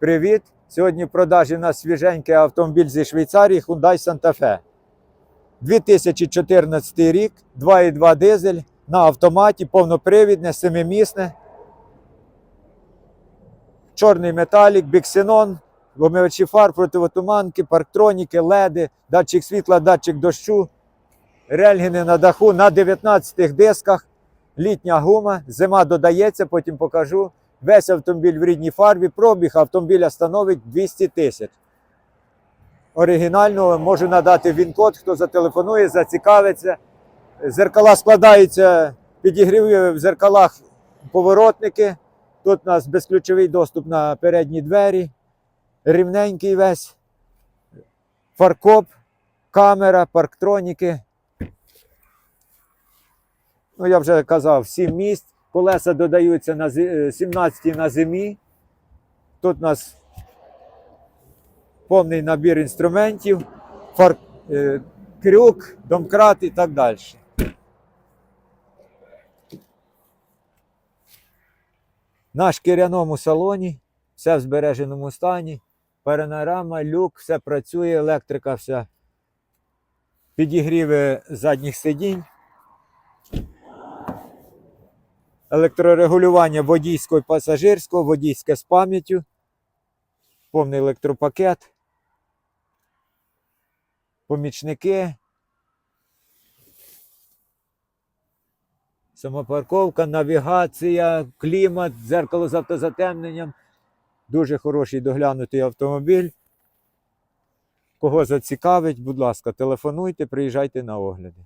Привіт! Сьогодні в продажі у нас свіженький автомобіль зі Швейцарії Hyundai Santa Fe. 2014 рік, 2,2 дизель на автоматі, повнопривідне, семимісне. Чорний металік, біксенон, вимивачі фар, противотуманки, парктроніки, леди, датчик світла, датчик дощу, рельгіни на даху на 19 дисках, літня гума, зима додається, потім покажу. Весь автомобіль в рідній фарбі, пробіг автомобіля становить 200 тисяч. Оригінального можу надати він-код, хто зателефонує, зацікавиться. Зеркала складаються, підігріві в зеркалах поворотники. Тут у нас безключовий доступ на передні двері, рівненький весь, фаркоп, камера, парктроніки. Ну, я вже казав, 7 місць. Колеса додаються на зи- е, 17 на зимі. Тут у нас повний набір інструментів, фар, е, крюк, домкрат і так далі. На шкіряному салоні, все в збереженому стані, панорама, люк, все працює, електрика вся. Підігріви задніх сидінь. Електрорегулювання водійського і пасажирського, водійське з пам'яттю, повний електропакет, помічники, самопарковка, навігація, клімат, дзеркало з автозатемненням. Дуже хороший доглянутий автомобіль. Кого зацікавить, будь ласка, телефонуйте, приїжджайте на огляди.